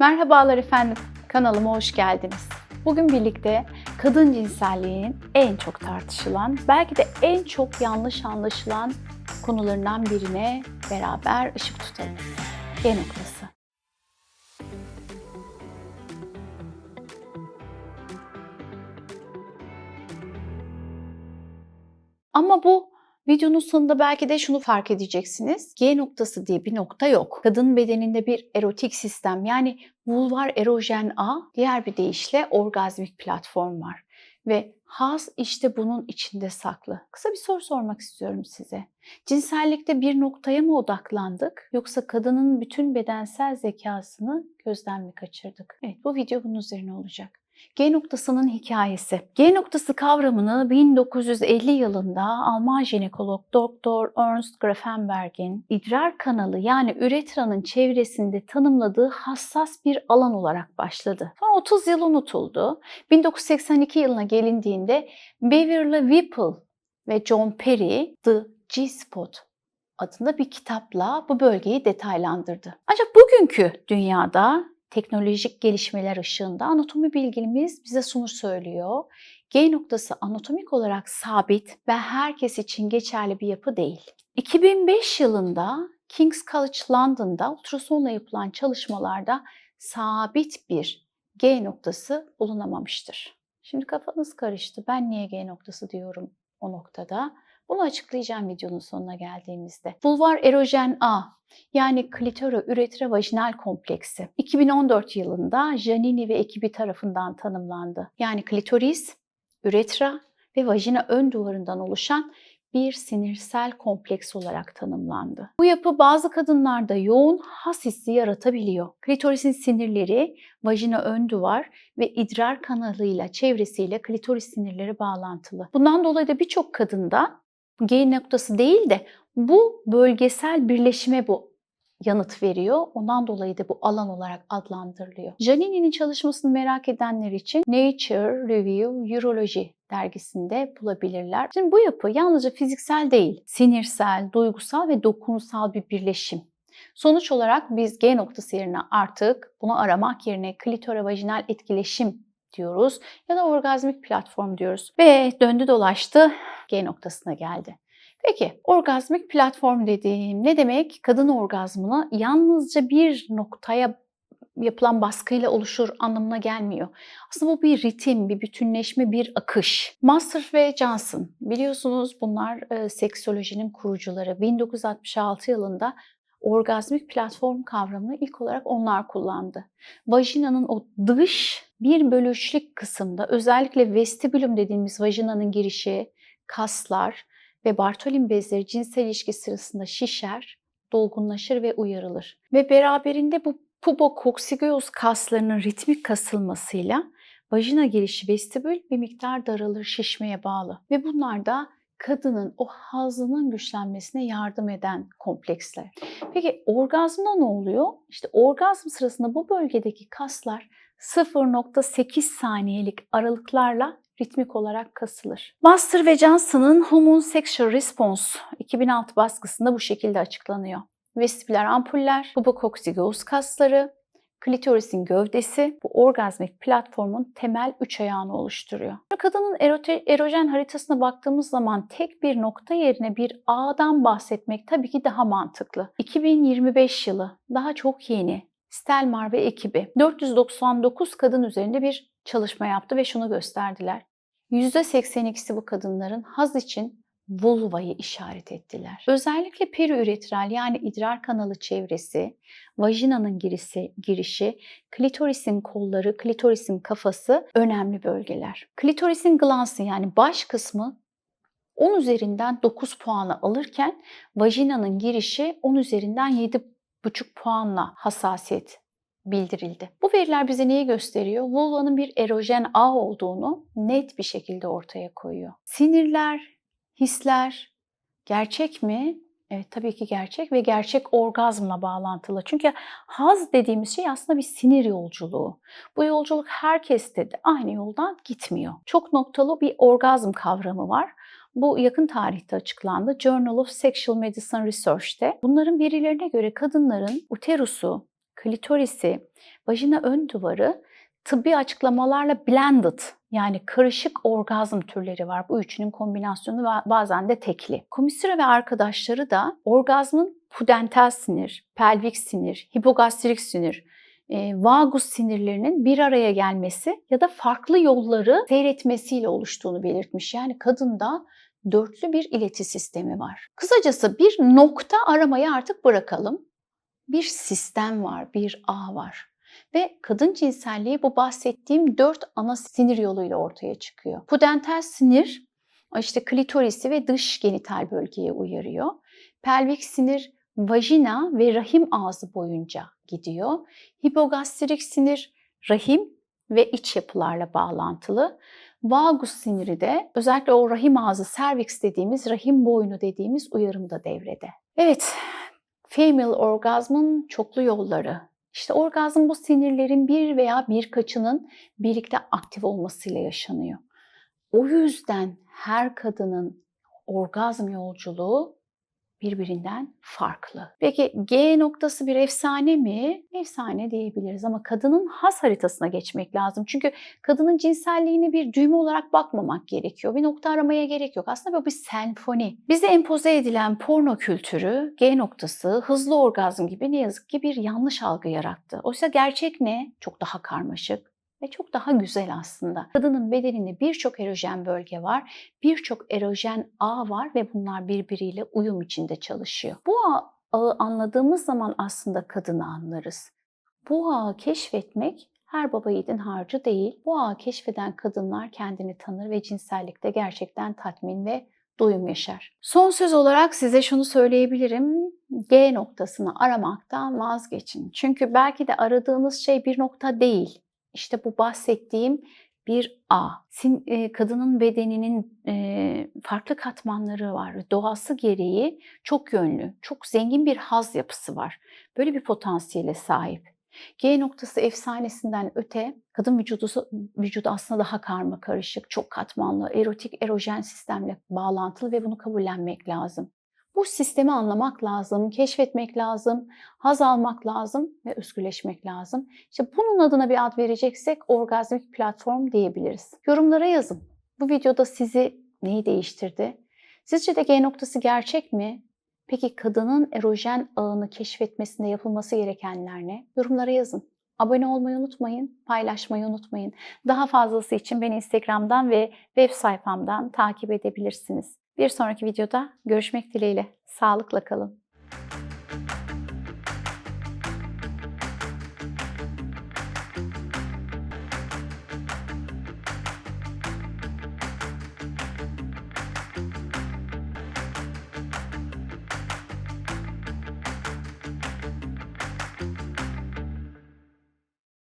Merhabalar efendim, kanalıma hoş geldiniz. Bugün birlikte kadın cinselliğinin en çok tartışılan, belki de en çok yanlış anlaşılan konularından birine beraber ışık tutalım. G noktası. Ama bu videonun sonunda belki de şunu fark edeceksiniz. G noktası diye bir nokta yok. Kadın bedeninde bir erotik sistem yani vulvar erojen ağ, diğer bir deyişle orgazmik platform var. Ve haz işte bunun içinde saklı. Kısa bir soru sormak istiyorum size. Cinsellikte bir noktaya mı odaklandık yoksa kadının bütün bedensel zekasını gözden mi kaçırdık? Evet bu video bunun üzerine olacak. G noktasının hikayesi. G noktası kavramını 1950 yılında Alman jinekolog Dr. Ernst Grafenberg'in idrar kanalı yani üretranın çevresinde tanımladığı hassas bir alan olarak başladı. Sonra 30 yıl unutuldu. 1982 yılına gelindiğinde Beverly Whipple ve John Perry The G-Spot adında bir kitapla bu bölgeyi detaylandırdı. Ancak bugünkü dünyada teknolojik gelişmeler ışığında anatomi bilgimiz bize şunu söylüyor. G noktası anatomik olarak sabit ve herkes için geçerli bir yapı değil. 2005 yılında King's College London'da ultrasonla yapılan çalışmalarda sabit bir G noktası bulunamamıştır. Şimdi kafanız karıştı. Ben niye G noktası diyorum o noktada? Bunu açıklayacağım videonun sonuna geldiğimizde. Vulvar erojen A yani klitoro üretra vajinal kompleksi 2014 yılında Janini ve ekibi tarafından tanımlandı. Yani klitoris, üretra ve vajina ön duvarından oluşan bir sinirsel kompleks olarak tanımlandı. Bu yapı bazı kadınlarda yoğun has hissi yaratabiliyor. Klitorisin sinirleri vajina ön duvar ve idrar kanalıyla çevresiyle klitoris sinirleri bağlantılı. Bundan dolayı da birçok kadında G noktası değil de bu bölgesel birleşime bu yanıt veriyor. Ondan dolayı da bu alan olarak adlandırılıyor. Janini'nin çalışmasını merak edenler için Nature Review Urology dergisinde bulabilirler. Şimdi bu yapı yalnızca fiziksel değil, sinirsel, duygusal ve dokunsal bir birleşim. Sonuç olarak biz G noktası yerine artık bunu aramak yerine klitorovajinal etkileşim diyoruz ya da orgazmik platform diyoruz. Ve döndü dolaştı G noktasına geldi. Peki orgazmik platform dediğim ne demek? Kadın orgazmına yalnızca bir noktaya yapılan baskıyla oluşur anlamına gelmiyor. Aslında bu bir ritim, bir bütünleşme, bir akış. Master ve Johnson biliyorsunuz bunlar e, seksolojinin kurucuları. 1966 yılında orgazmik platform kavramını ilk olarak onlar kullandı. Vajinanın o dış bir bölüşlük kısımda özellikle vestibülüm dediğimiz vajinanın girişi, kaslar ve Bartolin bezleri cinsel ilişki sırasında şişer, dolgunlaşır ve uyarılır. Ve beraberinde bu pubococcygeus kaslarının ritmik kasılmasıyla vajina girişi vestibül bir miktar daralır, şişmeye bağlı. Ve bunlar da kadının o hazının güçlenmesine yardım eden kompleksler. Peki orgazmda ne oluyor? İşte orgazm sırasında bu bölgedeki kaslar 0.8 saniyelik aralıklarla ritmik olarak kasılır. Master ve Johnson'ın Hormone Sexual Response 2006 baskısında bu şekilde açıklanıyor. Vestibüler ampuller, pubococcygeus kasları, klitorisin gövdesi bu orgazmik platformun temel üç ayağını oluşturuyor. Kadının erojen haritasına baktığımız zaman tek bir nokta yerine bir ağdan bahsetmek tabii ki daha mantıklı. 2025 yılı daha çok yeni. Stelmar ve ekibi 499 kadın üzerinde bir çalışma yaptı ve şunu gösterdiler. %82'si bu kadınların haz için vulvayı işaret ettiler. Özellikle periüretral yani idrar kanalı çevresi, vajinanın girişi, girişi, klitorisin kolları, klitorisin kafası önemli bölgeler. Klitorisin glansı yani baş kısmı 10 üzerinden 9 puanı alırken vajinanın girişi 10 üzerinden 7,5 puanla hassasiyet bildirildi. Bu veriler bize neyi gösteriyor? Vulvanın bir erojen ağ olduğunu net bir şekilde ortaya koyuyor. Sinirler, hisler gerçek mi? Evet tabii ki gerçek ve gerçek orgazmla bağlantılı. Çünkü haz dediğimiz şey aslında bir sinir yolculuğu. Bu yolculuk herkeste de aynı yoldan gitmiyor. Çok noktalı bir orgazm kavramı var. Bu yakın tarihte açıklandı. Journal of Sexual Medicine Research'te. Bunların verilerine göre kadınların uterusu, klitorisi, Vajina ön duvarı tıbbi açıklamalarla blended yani karışık orgazm türleri var. Bu üçünün kombinasyonu bazen de tekli. Komisyura ve arkadaşları da orgazmın pudental sinir, pelvik sinir, hipogastrik sinir, e, vagus sinirlerinin bir araya gelmesi ya da farklı yolları seyretmesiyle oluştuğunu belirtmiş. Yani kadında dörtlü bir ileti sistemi var. Kısacası bir nokta aramayı artık bırakalım. Bir sistem var, bir ağ var. Ve kadın cinselliği bu bahsettiğim dört ana sinir yoluyla ortaya çıkıyor. Pudental sinir işte klitorisi ve dış genital bölgeye uyarıyor. Pelvik sinir vajina ve rahim ağzı boyunca gidiyor. Hipogastrik sinir rahim ve iç yapılarla bağlantılı. Vagus siniri de özellikle o rahim ağzı, cervix dediğimiz, rahim boynu dediğimiz uyarımda devrede. Evet, female orgazmın çoklu yolları. İşte orgazm bu sinirlerin bir veya birkaçının birlikte aktif olmasıyla yaşanıyor. O yüzden her kadının orgazm yolculuğu birbirinden farklı. Peki G noktası bir efsane mi? Efsane diyebiliriz ama kadının has haritasına geçmek lazım. Çünkü kadının cinselliğini bir düğme olarak bakmamak gerekiyor. Bir nokta aramaya gerek yok. Aslında bu bir senfoni. Bize empoze edilen porno kültürü G noktası, hızlı orgazm gibi ne yazık ki bir yanlış algı yarattı. Oysa gerçek ne? Çok daha karmaşık, ve çok daha güzel aslında. Kadının bedeninde birçok erojen bölge var, birçok erojen ağ var ve bunlar birbiriyle uyum içinde çalışıyor. Bu ağı anladığımız zaman aslında kadını anlarız. Bu ağı keşfetmek her baba yiğidin harcı değil. Bu ağı keşfeden kadınlar kendini tanır ve cinsellikte gerçekten tatmin ve doyum yaşar. Son söz olarak size şunu söyleyebilirim. G noktasını aramaktan vazgeçin. Çünkü belki de aradığınız şey bir nokta değil işte bu bahsettiğim bir A. E, kadının bedeninin e, farklı katmanları var. Doğası gereği çok yönlü, çok zengin bir haz yapısı var. Böyle bir potansiyele sahip. G noktası efsanesinden öte kadın vücudu, vücudu aslında daha karma karışık, çok katmanlı, erotik, erojen sistemle bağlantılı ve bunu kabullenmek lazım. Bu sistemi anlamak lazım, keşfetmek lazım, haz almak lazım ve özgürleşmek lazım. İşte bunun adına bir ad vereceksek orgazmik platform diyebiliriz. Yorumlara yazın. Bu videoda sizi neyi değiştirdi? Sizce de G noktası gerçek mi? Peki kadının erojen ağını keşfetmesinde yapılması gerekenler ne? Yorumlara yazın. Abone olmayı unutmayın, paylaşmayı unutmayın. Daha fazlası için beni Instagram'dan ve web sayfamdan takip edebilirsiniz. Bir sonraki videoda görüşmek dileğiyle. Sağlıkla kalın.